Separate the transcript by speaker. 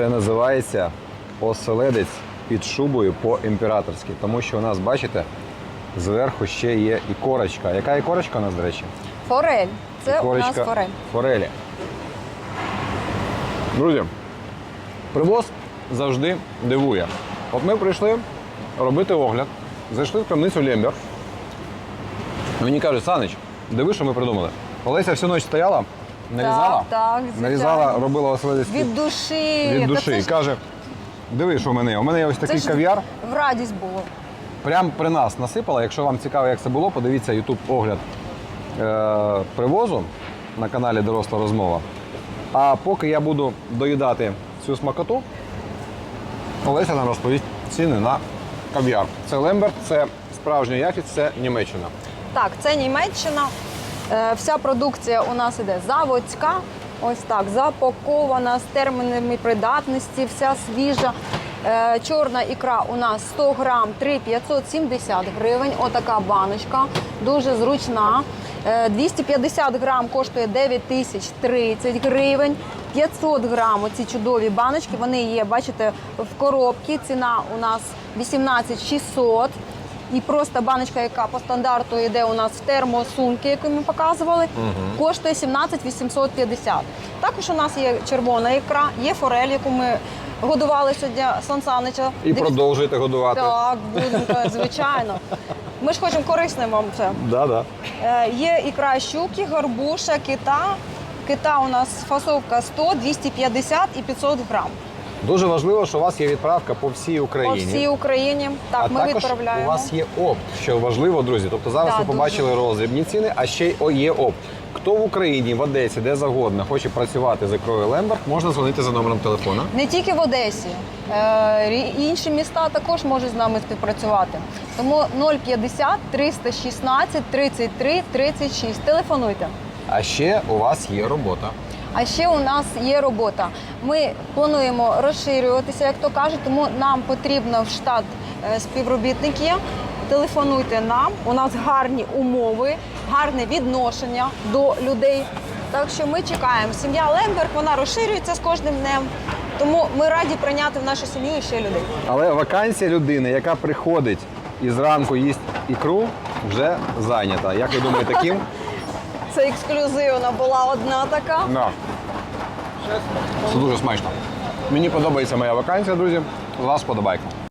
Speaker 1: Це називається оселедець під шубою по-імператорськи. Тому що у нас, бачите, зверху ще є і корочка. Яка і корочка у нас, до речі?
Speaker 2: Форель. Це у нас форель.
Speaker 1: форелі. Друзі, привоз завжди дивує. От ми прийшли робити огляд, зайшли в крамницю Лембер. Мені кажуть, Санич, диви, що ми придумали. Олеся всю ніч стояла, нарізала,
Speaker 2: так, звичайно.
Speaker 1: нарізала, робила оселедець
Speaker 2: Від душі.
Speaker 1: від душі.
Speaker 2: це
Speaker 1: І
Speaker 2: ж-
Speaker 1: каже, диви, що в мене є. У мене є ось
Speaker 2: це
Speaker 1: такий
Speaker 2: ж
Speaker 1: кав'яр.
Speaker 2: В радість було.
Speaker 1: Прямо при нас насипала. Якщо вам цікаво, як це було, подивіться YouTube огляд е- привозу на каналі Доросла розмова. А поки я буду доїдати цю смакоту, Олеся нам розповість ціни на кав'яр. Це Лемберт, це справжня якість, це Німеччина.
Speaker 2: Так, це Німеччина. Е, Вся продукція у нас іде заводська. Ось так, запакована з термінами придатності, вся свіжа. Е, Чорна ікра у нас 100 грам 3,570 гривень. Отака баночка, дуже зручна. Е, 250 грам коштує 9 тисяч 30 гривень. 500 грам оці чудові баночки. Вони є, бачите, в коробці. Ціна у нас 18 600. І просто баночка, яка по стандарту йде у нас в термосумки, яку ми показували, коштує 17 850. Також у нас є червона ікра, є форель, яку ми годували сьогодні Сан Санича.
Speaker 1: І
Speaker 2: Дивіться-
Speaker 1: продовжуйте годувати.
Speaker 2: Так, будемо, звичайно. Ми ж хочемо корисним вам це.
Speaker 1: Да, да.
Speaker 2: Е, Є ікра щуки, горбуша, кита. Кита у нас фасовка 100, 250 і 500 грам.
Speaker 1: Дуже важливо, що у вас є відправка по всій Україні.
Speaker 2: По всій Україні. Так,
Speaker 1: а
Speaker 2: ми
Speaker 1: також
Speaker 2: відправляємо.
Speaker 1: у вас є опт, що важливо, друзі. Тобто зараз
Speaker 2: Да,
Speaker 1: ви побачили роздрібні ціни, а ще й є опт. Хто в Україні, в Одесі, де завгодно хоче працювати з ікрою Лемберг, можна дзвонити за номером телефона.
Speaker 2: Не тільки в Одесі, е, інші міста також можуть з нами співпрацювати. Тому 050 316 33 36. Телефонуйте.
Speaker 1: А ще у вас є робота.
Speaker 2: А ще у нас є робота. Ми плануємо розширюватися, як то кажуть, тому нам потрібно в штат е, співробітників. Телефонуйте нам. У нас гарні умови, гарне відношення до людей. Так що ми чекаємо. Сім'я Лемберг вона розширюється з кожним днем. Тому ми раді прийняти в нашу сім'ю ще людей.
Speaker 1: Але вакансія людини, яка приходить і зранку їсть ікру, вже зайнята. Як ви думаєте, ким?
Speaker 2: Це ексклюзивно була одна така.
Speaker 1: Да. Це дуже смачно. Мені подобається моя вакансія, друзі. Вас подобайка.